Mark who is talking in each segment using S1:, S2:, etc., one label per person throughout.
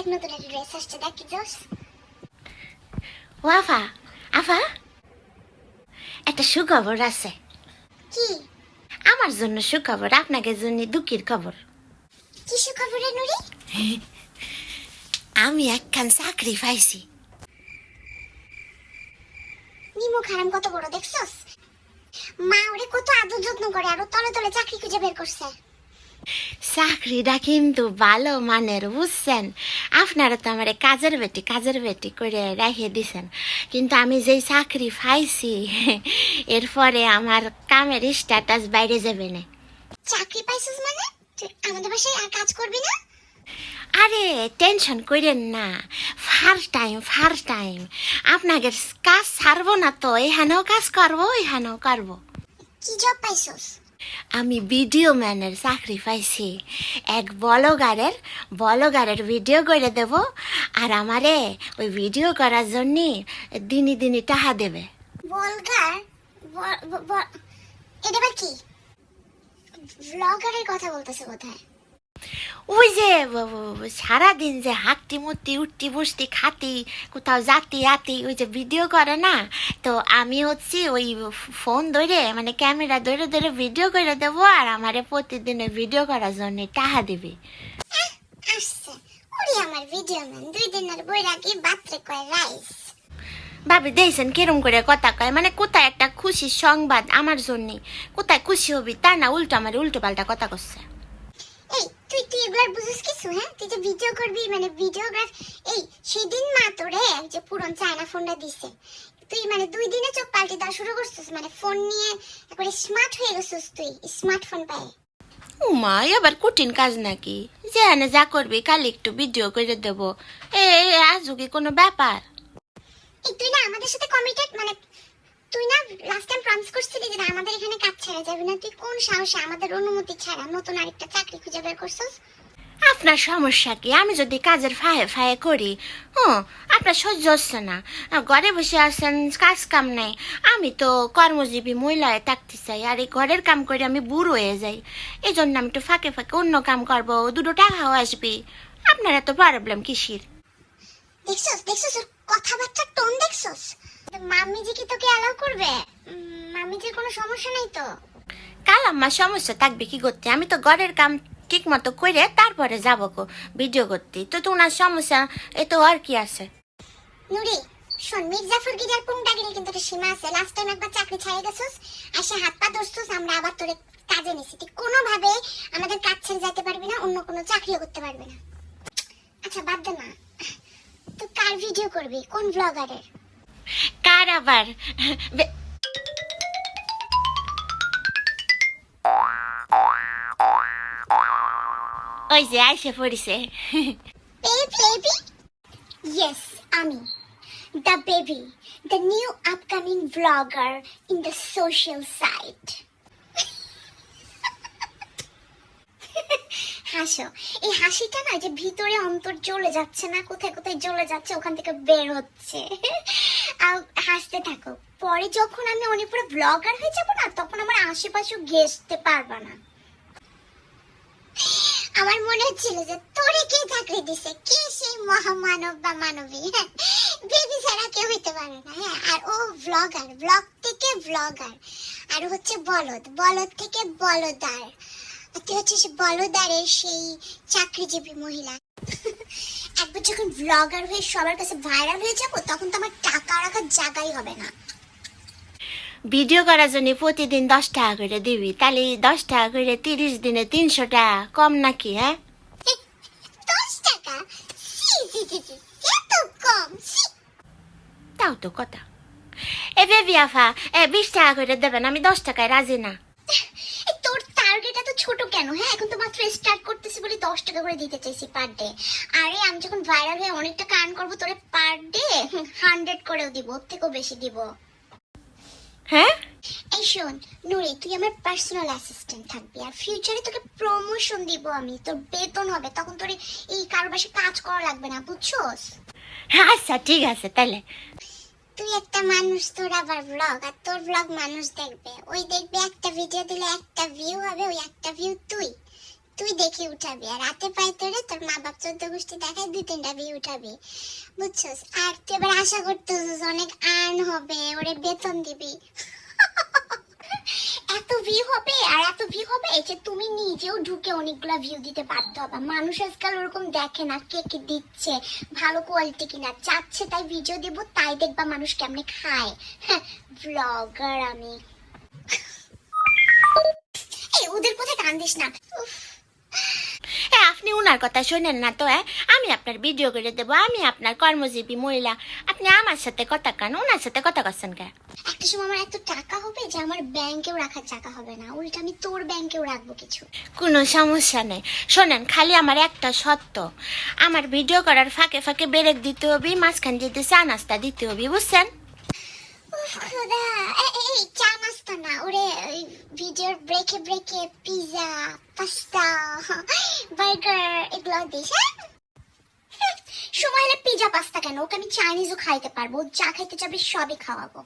S1: দেখ নতুন একটা ড্রেস আসছে দেখ জোস
S2: ও আফা আফা? একটা সুখবর আছে।
S1: কি?
S2: আমার জন্য সুখবর আপনাকে জন্য দুঃখের খবর।
S1: কি সুখবর নুরি?
S2: আমি একখান চাকরি পাইছি।
S1: নিমু খারাম কত বড় দেখছস? মা ওরে কত আদর যত্ন করে আর তলে তলে চাকরি খুঁজে বের করছে।
S2: চাকরিটা কিন্তু ভালো মানের বুঝছেন? আপনারা তো আমার কাজের বেটি কাজের বেটি করে রেখে দিছেন। কিন্তু আমি যেই চাকরি পাইছি এরপরে আমার কামের স্ট্যাটাস বাইরে যাবে না।
S1: চাকরি পাইছিস মানে? আমাদের বাসায় আর কাজ করবি না?
S2: আরে টেনশন করেন না। First time first time. আপনাকে কাজ ছাড়বো না তো এখানেও কাজ করব এখানেও করব।
S1: কি জব পাইছিস?
S2: আমি ভিডিও ম্যানের চাকরি পাইছি। এক বলগারের বলগারের ভিডিও করে দেব, আর আমারে ওই ভিডিও করার জন্য দিনই দিনই টাহা দেবে।
S1: বলগার এটা কি? ব্লগারের কথা বলতেছে কোথায়
S2: ওই যে সারাদিন যে হাঁটতি মুটতি উঠতি বসতি খাতি কোথাও যাতি আতি ওই যে ভিডিও করে না? তো আমি হচ্ছি ওই ফোন ধরে মানে ক্যামেরা ধরে ধরে ভিডিও করে দেবো আর আমারে প্রতিদিন ভিডিও করার জন্য টাকা দিবে।
S1: আমার ভিডিও ম্যান দুই দিনের বইরাগি বাত্রে কয় রাইস
S2: ভাবি দেখছেন কিরম করে কথা কয়? মানে কোথায় একটা খুশি সংবাদ আমার জন্যে? কোথায় খুশি হবি? তা না উল্টো আমার উল্টো পাল্টা কথা করছে
S1: তুই তুই এগুলার বুঝিস কিছু হ্যাঁ? তুই যে ভিডিও করবি মানে ভিডিওগ্রাফ এই সেদিন মা তোরে যে পুরন চায়না ফোনটা দিছে। তুই মানে দুই দিনে চোখ পাল্টে দেওয়া শুরু করছিস মানে ফোন নিয়ে একবারে স্মার্ট হয়ে গেছিস তুই স্মার্টফোন পায়ে।
S2: উমা এবার কঠিন কাজ নাকি? যেখানে যা করবি কাল একটু ভিডিও করে দেবো। এ এ, আজও কি কোনো ব্যাপার?
S1: তুই না আমাদের সাথে কমিটেড মানে তুই না লাস্ট টাইম প্রমিস করছিলি যে আমাদের এখানে কাজ ছাড়া যাবে না। তুই কোন সাহসে আমাদের অনুমতি ছাড়া নতুন আরেকটা চাকরি খুঁজে বের করছিস?
S2: আপনার সমস্যা কি? আমি যদি কাজের ফায়ে ফায়ে করি হুম আপনার সহ্য হচ্ছে না। ঘরে বসে আছেন কাজ কাম নাই। আমি তো কর্মজীবী মহিলায় থাকতে চাই আর এই ঘরের কাম করে আমি বুড়ো হয়ে যাই। এই জন্য আমি একটু ফাঁকে ফাঁকে অন্য কাম করব দুটো টাকাও আসবে। আপনার এত প্রবলেম কিসির?
S1: দেখছস দেখছস ওর কথাবার্তার টোন দেখছস? মাম্মি যে কি তোকে অ্যালাউ করবে? উম, মাম্মিজির কোনো সমস্যা নাই তো?
S2: কাল আমার সমস্যা থাকবে কি করতে? আমি তো ঘরের কাম ঠিক মতো করে তারপরে যাব গো ভিডিও করতে। তো তোমার সমস্যা এ তো আর কি আছে?
S1: নুরি শোন মির্জাফর গিরার পুংটাগিরি কিন্তু একটা সীমা আছে। লাস্ট টাইম একবার চাকরি ছাড়ে গেছিস আর সে হাত পা ধরছিস আমরা আবার তোরে কাজে নিছি। তুই কোনোভাবে আমাদের কাজ ছেড়ে যেতে পারবি না অন্য কোনো চাকরিও করতে পারবি না। আচ্ছা বাদ দে না। তুই কার ভিডিও করবি? কোন ব্লগারের
S2: কার আবার ওই যে, আইসে পড়িছে।
S1: ইয়েস আমি। The baby the new upcoming blogger in the social site হাসো। এই হাসিটা না যে ভিতরে অন্তর জ্বলে যাচ্ছে না, কোথায় কোথায় জ্বলে যাচ্ছে, ওখান থেকে বের হচ্ছে। হাসতে থাকো। পরে যখন আমি অনেক পুরো ব্লগার হয়ে যাব না, তখন আমার আশেপাশে ঘেসতে পারবা না। আমার মনে হচ্ছিল যে তোরে কে চাকরি দিছে? কে সেই মহামানব বা মানবী? হ্যাঁ বেবি ছাড়া কেউ হইতে পারে না হ্যাঁ। আর ও ব্লগার ব্লগ থেকে ব্লগার আর হচ্ছে বলদ বলদ থেকে বলদার। তুই হচ্ছে সে বলদারের সেই চাকরিজীবী মহিলা। একবার যখন ব্লগার হয়ে সবার কাছে ভাইরাল হয়ে যাব তখন তো আমার টাকা রাখার জায়গাই হবে না।
S2: ভিডিও করার জন্য প্রতিদিন দশ টাকা করে দিবি। তাহলে দশ টাকা করে তিরিশ দিনে তিনশো টাকা কম নাকি হ্যাঁ?
S1: দশ টাকা? কম
S2: তাও তো কথা। এ বেবি আফা এ বিশ টাকা করে দেবেন আমি দশ টাকায় রাজি না
S1: এই তোর টার্গেট এত ছোট কেন? হ্যাঁ এখন তো মাত্র স্টার্ট করতেছি বলে দশ টাকা করে দিতে চাইছি পার ডে আরে আমি যখন ভাইরাল হয়ে অনেক টাকা আর্ন করব তোরে পার ডে হান্ড্রেড করেও দিব ওর থেকেও বেশি দিব।
S2: হ্যাঁ?
S1: এই শোন নুরি তুই আমার পার্সোনাল অ্যাসিস্ট্যান্ট থাকবি আর ফিউচারে তোকে প্রমোশন দিব আমি তোর বেতন হবে তখন তোর এই কারও বাসে কাজ করা লাগবে না বুঝছোস?
S2: আচ্ছা ঠিক আছে তাহলে
S1: তুই একটা মানুষ, তোর আবার ব্লগ আর তোর ব্লগ মানুষ দেখবে। ওই দেখবে একটা ভিডিও দিলে একটা ভিউ হবে, ওই একটা ভিউ তুই। তুই দেখে উঠাবি, আর রাতে পাই তোরে তোর মা বাপ চোদ্দ গোষ্ঠী দেখায়, দুই তিনটা ভিউ উঠাবি। বুঝছস? আর তুই এবার আশা করতেছিস অনেক আর্ন হবে, ওরে বেতন দিবি। এত ভিউ হবে আর এত ভিউ হবে যে তুমি নিজেও ঢুকে অনেকগুলো ভিউ দিতে বাধ্য হবে। মানুষ আজকাল ওরকম দেখে না কে কে দিচ্ছে, ভালো কোয়ালিটি কিনা। চাচ্ছে তাই ভিডিও দেব, তাই দেখবা মানুষ কেমনে খায়। হ্যাঁ ব্লগার আমি। এই, ওদের কোথায় কান দিস না?
S2: এ আপনি উনার কথা শোনেন না তো হ্যাঁ আমি আপনার ভিডিও করে দেবো আমি আপনার কর্মজীবী মহিলা। আপনি আমার সাথে কথা কান ওনার সাথে কথা করছেন কে?
S1: একটা সময় আমার এত টাকা হবে যে আমার ব্যাংকেও রাখার টাকা হবে না উল্টা আমি তোর ব্যাংকেও রাখব কিছু।
S2: কোনো সমস্যা নেই। শোনেন খালি আমার একটা সত্য আমার ভিডিও করার ফাঁকে ফাঁকে ব্রেক দিতে হবে মাঝখান দিতে চা নাস্তা দিতে হবে বুঝছেন?
S1: উফ, খোদা। এ- এ- এই না, ওরে ভিডিওর ব্রেকে ব্রেকে পিজা পাস্তা বার্গার এগুলো দিস হ্যাঁ? সময় হলে পিজা পাস্তা কেন? ওকে আমি চাইনিজও খাইতে পারব যা খাইতে সবই খাওয়াবো।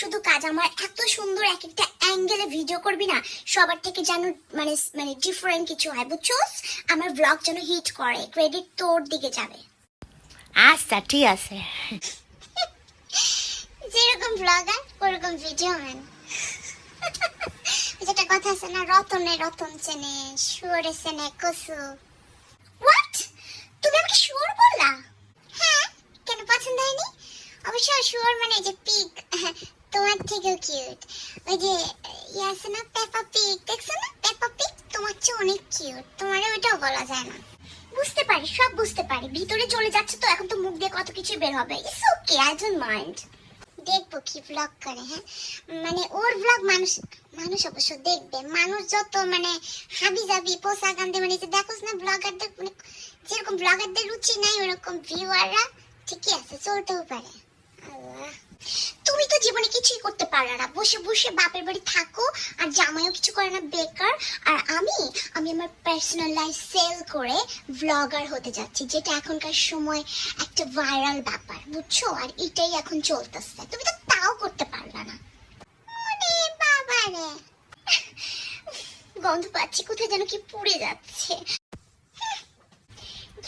S1: শুধু কাজ আমার এত সুন্দর এক একটা অ্যাঙ্গেলে ভিডিও করবি না, সবার থেকে যেন মানে মানে ডিফারেন্ট কিছু হয়, বুঝছোস? আমার ব্লগ যেন হিট করে ক্রেডিট তোর দিকে যাবে।
S2: আচ্ছা ঠিক আছে।
S1: যেরকম ব্লগার ওরকম ভিডিও ম্যান যেটা কথা আছে না, রতনে রতন চেনে, শুয়োরে চেনে, কসু। হোয়াট তুমি আমাকে শুয়োর বললা? হ্যাঁ কেন পছন্দ হয়নি? অবশ্য শুয়োর মানে যে পিক তোমার থেকেও কিউট ওই যে ইয়ে আছে না পেপা পিক দেখছ না? পেপা পিক তোমার চেয়ে অনেক কিউট তোমার ওইটাও বলা যায় না। বুঝতে পারি, সব বুঝতে পারি। ভিতরে চলে যাচ্ছে তো, এখন তো মুখ দিয়ে কত কিছু বের হবে। It's okay I don't mind দেখব কি ব্লগ করে হ্যাঁ? মানে ওর ব্লগ মানুষ মানুষ অবশ্য দেখবে। মানুষ যত মানে হাবি জাবি পোশাক আনতে মানে যে দেখোস না ব্লগারদের মানে যেরকম ব্লগারদের রুচি নাই, ওরকম ভিউয়াররা ঠিকই আছে, চলতেও পারে। তুমি তো জীবনে কিছুই করতে পারলে না। বসে বসে বাপের বাড়ি থাকো, আর জামাইও কিছু করে না, বেকার। আর আমি আমি আমার পার্সোনাল লাইফ সেল করে ব্লগার হতে যাচ্ছি, যেটা এখনকার সময় একটা ভাইরাল ব্যাপার, বুঝছ? আর এটাই এখন চলতেছে। তুমি তো তাও করতে পারলে না। গন্ধ পাচ্ছি, কোথায় যেন কি পুড়ে যাচ্ছে।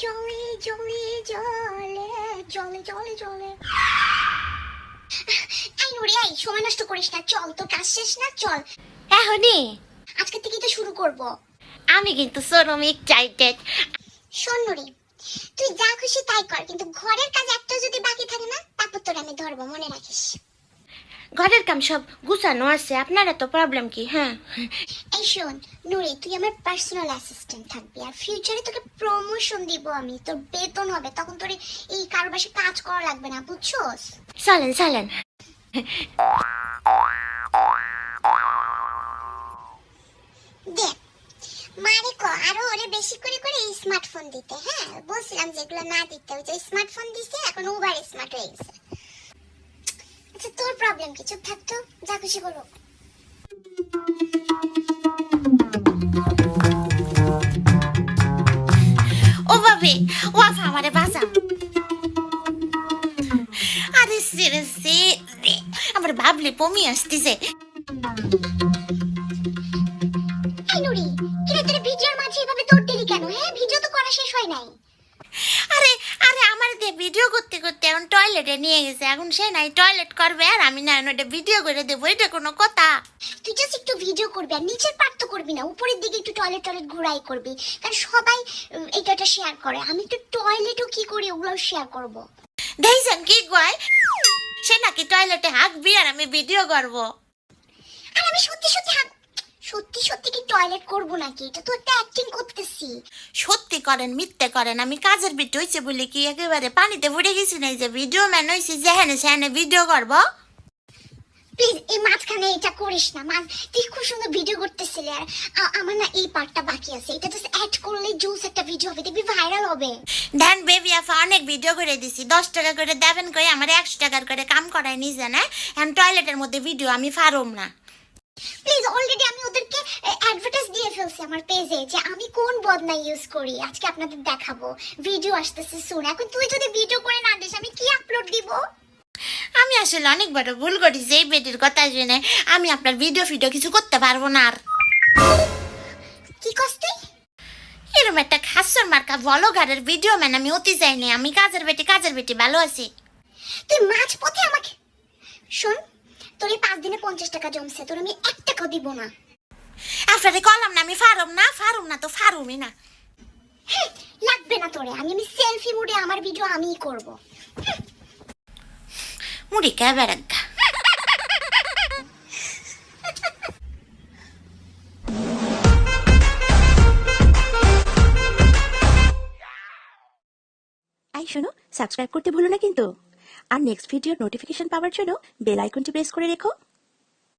S1: জলে জলে জলে জলে জলে জলে। নুরি এই সময় নষ্ট করিস না চল তোর কাজ শেষ না চল।
S2: এখনই
S1: আজকে থেকেই তো শুরু করব।
S2: আমি কিন্তু সরম এক্সাইটেড
S1: শোন নুরি তুই যা খুশি তাই কর কিন্তু ঘরের কাজ একটা যদি বাকি থাকে না তারপর তোর আমি ধরবো মনে রাখিস।
S2: ঘরের কাম সব গুছানো আছে আপনারা তো প্রবলেম কি হ্যাঁ?
S1: এই শোন নুরি তুই আমার পার্সোনাল অ্যাসিস্ট্যান্ট থাকবি আর ফিউচারে তোকে প্রমোশন দিব আমি তোর বেতন হবে তখন তোর এই কারও বাসে কাজ করা লাগবে না বুঝছোস?
S2: চলেন চলেন।
S1: দেখ মারে আরও ওরে বেশি করে করে স্মার্টফোন দিতে হ্যাঁ? বলছিলাম যেগুলো না দিতে, ওই যে স্মার্টফোন দিছে, এখন ওভার স্মার্ট হয়ে গেছে। আচ্ছা তোর প্রবলেম কি? চুপ থাকতো যা খুশি করো
S2: ও ভাবি ও আফা আমারে বাঁচাও আরে সিরে সে। আমার ভাবলে পমি আসতেছে।
S1: হ্যাঁ
S2: আরে আরে আমার দিয়ে ভিডিও করতে করতে এখন টয়লেটে নিয়ে গেছে। এখন সে নাই টয়লেট করবে আর আমি না ওটা ভিডিও করে দেবো এটা কোনো কথা।
S1: তুই জাস্ট একটু ভিডিও করবি আর নিচের পার্ট তো করবি না উপরের দিকে একটু টয়লেট টয়লেট ঘোরাই করবি। কারণ সবাই এটা শেয়ার করে। আমি একটু টয়লেটও কি করি ওগুলোও শেয়ার করব।
S2: দেখছেন কি কয়? সে নাকি টয়লেটে হাঁকবি আর আমি ভিডিও করব।
S1: আর আমি সত্যি সত্যি হাঁক সত্যি সত্যি কি টয়লেট করব নাকি? এটা তো একটা অ্যাক্টিং করতেছি।
S2: সত্যি করেন মিথ্যে করেন আমি কাজের বিট হইছে বলে কি একেবারে পানিতে পড়ে গেছি না এই যে ভিডিও ম্যান হয়েছি যেখানে সেখানে ভিডিও করব?
S1: প্লিজ এই মাঝখানে এটা করিস না মাঝ তুই খুব সুন্দর ভিডিও করতেছিলি আর আমার না এই পার্টটা বাকি আছে। এটা অ্যাড করলে জুস একটা ভিডিও হবে দেখবি ভাইরাল হবে।
S2: দেন বেবি আফা অনেক ভিডিও করে দিছি। দশ টাকা করে দেবেন করে আমার একশো টাকার করে কাম করায় নিজে না? এখন টয়লেটের মধ্যে ভিডিও আমি পারুম না।
S1: প্লিজ অলরেডি আমি ওদেরকে অ্যাডভার্টাইজ দিয়ে ফেলছি আমার পেজে যে আমি কোন বদনা ইউজ করি। আজকে আপনাদের দেখাবো। ভিডিও আসতেছে শুন এখন তুই যদি ভিডিও করে না দিস আমি কি আপলোড দিব?
S2: আমি আসলে অনেক বড় ভুল করেছি এই বেটির কথা শুনে আমি আপনার ভিডিও ফিডিও কিছু করতে পারব না আর।
S1: কি কস তুই?
S2: এরম একটা খাসর মার্কা ভলগারের ভিডিও ম্যান আমি অতি যাইনি আমি কাজের বেটি কাজের বেটি ভালো আছি।
S1: তুই মাঝ পথে আমাকে শোন তোর এই পাঁচ দিনে পঞ্চাশ টাকা জমছে তোর আমি এক টাকাও দিব না।
S2: আপনারে কলাম না আমি ফারুম না ফারুম না তো ফারুমই না।
S1: লাগবে না তোরে আমি আমি সেলফি মুডে আমার ভিডিও আমিই করব।
S2: কে বেড়াগা
S3: আই, শোনো সাবস্ক্রাইব করতে ভুলো না কিন্তু। আর নেক্সট ভিডিওর নোটিফিকেশন পাওয়ার জন্য বেল আইকনটি প্রেস করে রেখো।